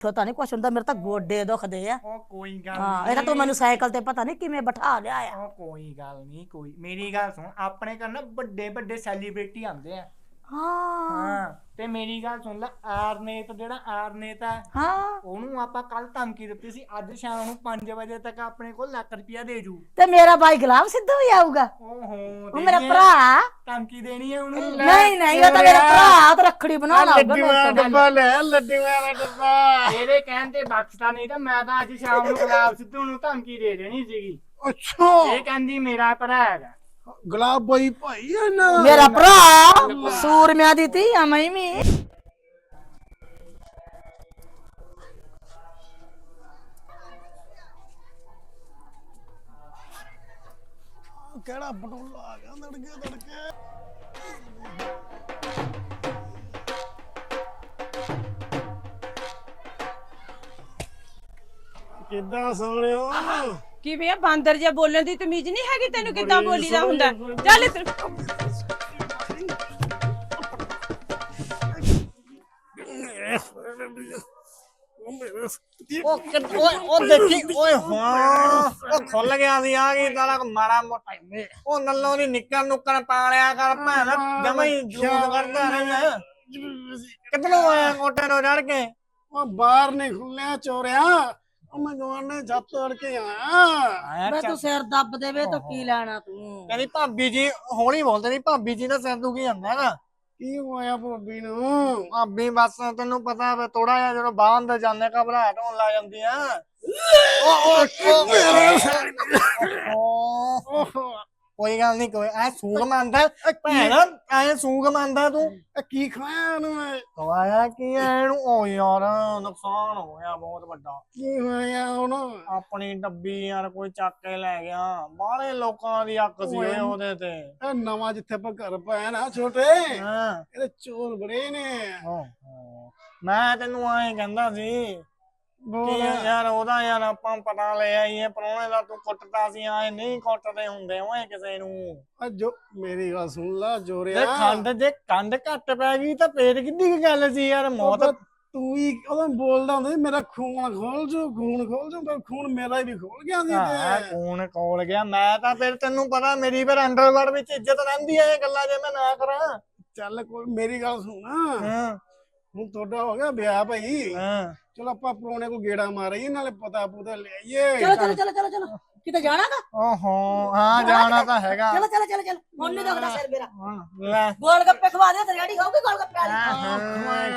ਪਤਾ ਨਹੀਂ ਕੁਛ ਹੁੰਦਾ ਮੇਰੇ ਤਾਂ ਗੋਡੇ ਦੁਖਦੇ ਆ। ਉਹ ਕੋਈ ਗੱਲ ਹਾਂ ਇਹਦਾ ਤੂੰ ਮੈਨੂੰ ਸਾਈਕਲ ਤੇ ਪਤਾ ਨਹੀਂ ਕਿਵੇਂ ਬਿਠਾ ਲਿਆ ਆ। ਉਹ ਕੋਈ ਗੱਲ ਨਹੀਂ ਕੋਈ ਮੇਰੀ ਗੱਲ ਸੁਣ ਆਪਣੇ ਘਰ ਨਾ ਵੱਡੇ ਵੱਡੇ ਸੈਲੀਬ੍ਰਿਟੀ ਆਉਂਦੇ ਆ। ਹਾਂ। ਮੇਰੀ ਗੱਲ ਸੁਣ ਲੈ ਆਰਨੇਤ ਜਿਹੜਾ ਆਰਨੇਤ ਆ ਹਾਂ। ਉਹਨੂੰ ਆਪਾਂ ਕੱਲ ਧਮਕੀ ਦਿੱਤੀ ਸੀ ਅੱਜ ਸ਼ਾਮ ਨੂੰ 5 ਵਜੇ ਤੱਕ ਆਪਣੇ ਕੋਲ ਲੱਖ ਰੁਪਇਆ ਦੇ ਜੂ। ਤੇ ਮੇਰਾ ਬਾਈ ਗੁਲਾਬ ਸਿੱਧੂ ਵੀ ਆਊਗਾ? ਓਹੋ ਉਹ ਮੇਰਾ ਭਰਾ ਧਮਕੀ ਦੇਣੀ ਹੈ ਉਹਨੂੰ? ਨਹੀਂ ਨਹੀਂ ਉਹ ਤਾਂ ਮੇਰਾ ਭਰਾ ਉਹ ਤਾਂ ਰੱਖੜੀ ਬਣਾਉਣਾ ਆਊਗਾ ਮੇਰੇ ਕੋਲ। ਡੱਬਾ ਲੈ ਲੱਡੂਆਂ ਦਾ ਡੱਬਾ। ਇਹਦੇ ਕਹਿਣ ਤੇ ਬਖਸ਼ਦਾ ਨਹੀਂ ਤਾਂ ਮੈਂ ਤਾਂ ਅੱਜ ਸ਼ਾਮ ਨੂੰ ਗੁਲਾਬ ਸਿੱਧੂ ਨੂੰ ਧਮਕੀ ਦੇ ਦੇਣੀ ਸੀਗੀ। ਅੱਛਾ। ਇਹ ਕਹਿੰਦੀ ਮੇਰਾ ਭਰਾ ਹੈਗਾ। ਗੁਲਾਬ ਬਾਈ ਭਾਈ ਆ ਨਾ। ਮੇਰਾ ਭਰਾ ਸੂਰਮਿਆਂ ਦੀ ਧੀ ਆ ਮੈਂ ਵੀ ਕਿਹੜਾ ਬਟੋਲਾ ਆ ਗਿਆ ਧੜਕੇ ਧੜਕੇ ਕਿੱਦਾਂ ਸੋਹਣਿਓ? ਕਿਵੇਂ ਆ? ਬਾਂਦਰ ਜਿਹਾ ਬੋਲਣ ਦੀ ਤਮੀਜ਼ ਨਹੀਂ ਹੈਗੀ ਤੈਨੂੰ ਕਿੱਦਾਂ ਬੋਲੀਦਾ ਹੁੰਦਾ? ਚੱਲ ਇੱਧਰ। ਉਹ ਕਿ- ਓਏ ਉਹ ਦੇਖੀ ਓਏ ਹਾਂ। ਉਹ ਖੁੱਲ ਗਿਆ ਸੀ ਆ ਗਈ ਤਾਲਾ ਮਾੜਾ ਮੋਟਾ ਉਹ ਨੱਲੋਂ ਦੀ ਨਿੱਕਰ ਨੁੱਕਰ ਪਾਲਿਆ ਕਰ ਭੈਣ ਜਮਾ ਹੀ ਜੂਸ ਕਰਦਾ ਰਹਿਣਾ ਆਇਆ ਕੋਟੇ ਤੋਂ ਚੜ ਕੇ? ਉਹ ਬਾਹਰ ਨਹੀਂ ਖੁੱਲਿਆ ਚੋਰਿਆ। ਉਹ ਮੈਂ ਗਵਾਨੇ ਛੱਤ ਤੋੜ ਕੇ ਆਇਆ। ਵੇ ਤੂੰ ਸਿਰ ਦੱਬ ਦੇਵੇ ਤਾਂ ਕੀ ਲੈਣਾ ਤੂੰ? ਕਹਿੰਦੀ ਭਾਬੀ ਜੀ ਹੌਲੀ ਬੋਲਦੇ ਨਹੀਂ ਭਾਬੀ ਜੀ ਦਾ ਸਿਰ ਦੁਖੀ ਜਾਂਦਾ ਹੈਗਾ ਕੀ ਹੋਇਆ ਭੋਬੀ ਨੂੰ ਭਾਬੀ ਬਸ ਤੈਨੂੰ ਪਤਾ ਵੇ ਥੋੜਾ ਜਿਹਾ ਜਦੋਂ ਬਾਹਰ ਅੰਦਰ ਜਾਂਦੇ ਘਬਰਾਹਟ ਹੋਣ ਲੱਗ ਜਾਂਦੀ ਆ ਓਹ, ਕੋਈ ਗੱਲ ਨਹੀਂ ਕੋਈ ਐ ਸੂਗ ਮੰਨਦਾ ਭੈਣ ਐ ਸੂਗ ਮੰਨਦਾ ਤੂੰ? ਇਹ ਕੀ ਖਾਇਆ ਉਹਨੂੰ ਮੈਂ ਕਵਾਇਆ ਕੀ ਐ ਇਹਨੂੰ? ਓ ਯਾਰ ਨੁਕਸਾਨ ਹੋ ਗਿਆ ਬਹੁਤ ਵੱਡਾ। ਕੀ ਹੋਇਆ ਹੁਣ? ਆਪਣੀ ਡੱਬੀ ਯਾਰ ਕੋਈ ਚੱਕ ਕੇ ਲੈ ਗਿਆ। ਬਾਹਲੇ ਲੋਕਾਂ ਦੀ ਅੱਕ ਸੀ ਓਏ ਉਹਦੇ ਤੇ। ਇਹ ਨਵਾਂ ਜਿੱਥੇ ਆਪਾਂ ਘਰ ਪਾਇਆ ਨਾ ਛੋਟੇ ਹਾਂ। ਇਹਦੇ ਚੋਰ ਬੜੇ ਨੇ। ਓਹੋ। ਮੈਂ ਤੈਨੂੰ ਐਂ ਕਹਿੰਦਾ ਸੀ ਕਿ ਯਾਰ ਉਹਦਾ ਯਾਰ ਆਪਾਂ ਪਤਾ ਲੈ ਆਈਏ ਪਰੋਣੇ ਦਾ ਤੂੰ ਕੁੱਟਦਾ ਸੀ ਐ ਨਹੀਂ ਕੁੱਟਦੇ ਹੁੰਦੇ ਓਏ ਕਿਸੇ ਨੂੰ। ਆ ਜੋ ਮੇਰੀ ਗੱਲ ਸੁਣ ਲਾ ਤੇ ਜੋਰਿਆ ਖੰਡ ਜੇ ਕੰਡ ਘੱਟ ਪੈ ਗਈ ਤਾਂ ਫੇਰ ਕਿੱਡੀ ਕੁ ਗੱਲ ਸੀ ਯਾਰ ਮੌਤ ਤੂੰ ਹੀ ਉਹਦਾ ਬੋਲਦਾ ਹੁੰਦਾ ਸੀ, ਮੇਰਾ ਖੂਨ ਖੋਲ ਜੋ ਖੂਨ ਖੋਲ ਜੋ ਪਰ ਖੂਨ ਮੇਰਾ ਵੀ ਖੋਲ ਗਿਆ ਸੀ ਹਾਂ ਤੇ ਕੌਣ ਕੋਲ ਗਿਆ। ਮੈਂ ਤਾਂ ਫਿਰ ਤੈਨੂੰ ਪਤਾ ਮੇਰੀ ਫਿਰ ਅੰਡਰਵਰਡ ਵਿੱਚ ਇੱਜ਼ਤ ਰਹਿੰਦੀ ਐ ਇਹ ਗੱਲਾਂ ਜੇ ਮੈਂ ਨਾ ਕਰਾਂ। ਚੱਲ ਕੋਈ ਮੇਰੀ ਗੱਲ ਸੁਣ। ਹਾਂ। ਹੁਣ ਤੁਹਾਡਾ ਹੋ ਗਿਆ ਵਿਆਹ ਭਾਈ। ਹਾਂ। ਚਲੋ ਆਪਾਂ ਪਰੋਣੇ ਕੋ ਗੇੜਾ ਮਾਰੀਏ ਨਾਲੇ ਪਤਾ ਪੁਤਾ ਲੈ ਆਈਏ। ਚਲੋ ਚਲੋ ਚਲੋ ਚਲੋ ਚਲੋ। ਕਿਤੇ ਜਾਣਾਗਾ? ਓਹੋ ਹਾਂ ਜਾਣਾ ਤਾਂ ਹੈਗਾ। ਚਲੋ ਚਲੋ ਚਲੋ ਚਲੋ। ਹੁਣ ਨਹੀਂ ਦੁਖਦਾ ਸਿਰ ਮੇਰਾ। ਹਾਂ, ਲੈ। ਗੋਲ ਗੱਪੇ ਖਵਾ ਦੇ ਤੇ ਰੈਡੀ ਹੋਊਗੀ ਗੋਲ ਗੱਪੇ ਵਾਲੀ। ਹਾਂ, ਹਾਂ।